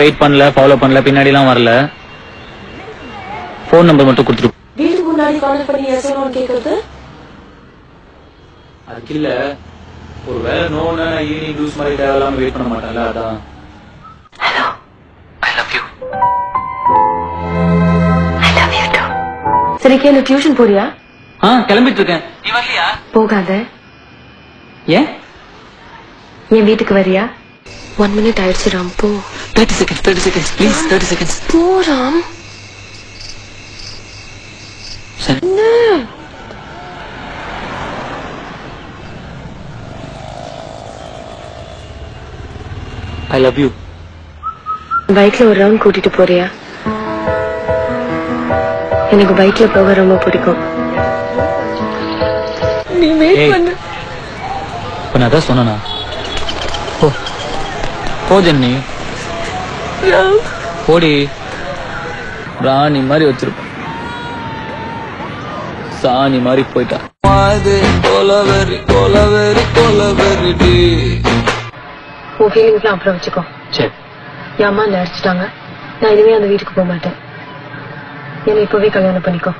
Wait பண்ணல follow பண்ணல பின்னாடிலாம் வரல. ஃபோன் நம்பர் மட்டும் கொடுத்துட்டு வீட்டுக்கு முன்னாடி கான்டாக்ட் பண்ணி எஸ் கேக்குறது? அதுக்கு இல்ல. ஒரு வேலை நோன்னு ஈவினிங் ஜூஸ் மாதிரி தேவையில்லாம வெயிட் பண்ண மாட்டேன்ல அதான். ஐ லவ் யூ சரி கேளு டியூஷன் போறியா? ஆ கிளம்பிட்டு இருக்கேன் நீ வரலையா? போகாத. ஏன்? என் வீட்டுக்கு வரியா? ஒன் மினிட் ஆயிடுச்சு ராம் போ thirty seconds thirty seconds please thirty seconds போ ராம் சரி ஐ லவ் யூ பைக்ல ஒரு ரவுண்ட் கூட்டிட்டு போறியா? எனக்கு பைக்ல போக ரொம்ப பிடிக்கும். நீ வெயிட். பண்ணு. இப்ப நான் அதான் சொன்னனா? போ. போ ஜென்னி போடி. ராணி மாதிரி வச்சிருப்பேன். சாணி மாதிரி போயிட்டா. உன் ஃபீலிங்ஸ்லாம் அப்புறம் வச்சுக்கோ. சரி. என் அம்மா என்ன அடிச்சிட்டாங்க. நான் இனிமே அந்த வீட்டுக்கு போக மாட்டேன். என்னை இப்பவே கல்யாணம் பண்ணிக்கோ.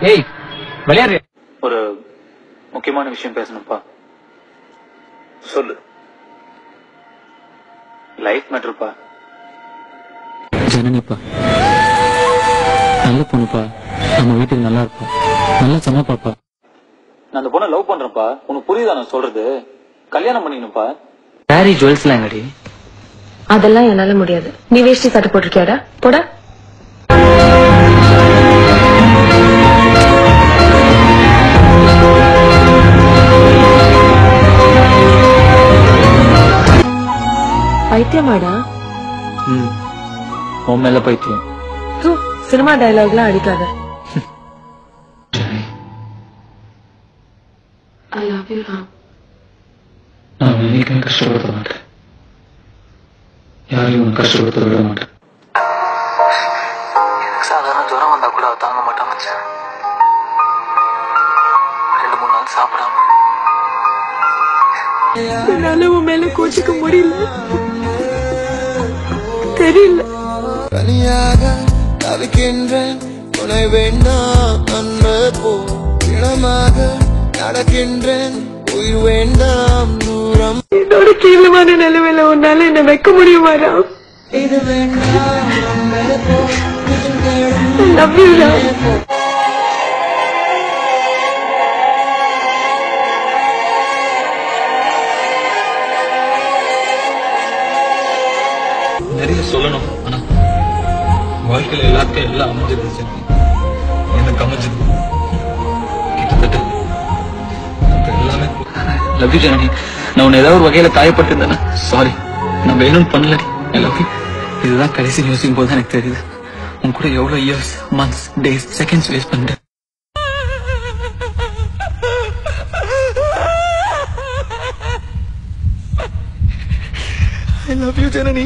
ஏய் விளையாடு ஒரு முக்கியமான விஷயம் பேசணும்ப்பா. சொல்லு. லைஃப் மேட்டர்ப்பா ஜனனிப்பா. நல்ல பொண்ணுப்பா. நம்ம வீட்டுக்கு நல்லா இருப்பா. நல்லா சமைப்பாப்பா நான் அந்த பொண்ணை லவ் பண்றேன்ப்பா. உனக்கு புரியுதா நான் சொல்றது? கல்யாணம் பண்ணிக்கணும்ப்பா. சாரி ஜுவல்ஸ்லாம் எங்கடி? அதெல்லாம் என்னால முடியாது. நீ வேஷ்டி சட்டை போட்டிருக்கியாடா? போடா. பைத்தியமாடா ம் உன் மேல பைத்தியம் தூ, சினிமா டயலாக்லாம் அடிக்காத ஐ லவ் யூ ராம் நான் என்னைக்குமே கஷ்டப்படுத்த மாட்டேன் யாரையும் கஷ்டப்படுத்த விட மாட்டேன் எனக்கு சாதாரண ஜுரம் வந்தா கூட தாங்க மாட்டான் ரெண்டு மூணு நாள் சாப்பிடாம என்னால உன் மேல கோச்சிக்க முடியல தனியாக தவிக்கின்றேன் துணை வேண்டாம் அன்பு போ. இனமாக நடக்கின்றேன். உயிர் வேண்டாம் தூரம். என்னோட கீழமான நிலைமையில உன்னால என்ன வைக்க முடியுமா ராம் இது வேண்டாம் நிறைய சொல்லணும் ஆனா வாழ்க்கையில் எல்லாத்தையும் எல்லாம் அமைஞ்சிருந்துச்சு எனக்கு அமைஞ்சது. கிட்டத்தட்ட. எல்லாமே லவ் யூ ஜானி நான் உன்னை ஏதாவது ஒரு வகையில காயப்பட்டிருந்தேன் சாரி நான் வேணும்னு பண்ணல. லவ் யூ இதுதான் கடைசி யோசிக்கும் போது தான் எனக்கு தெரியுது. உன் கூட எவ்வளவு years months days seconds waste பண்ணிட்டேன். I love you, Janani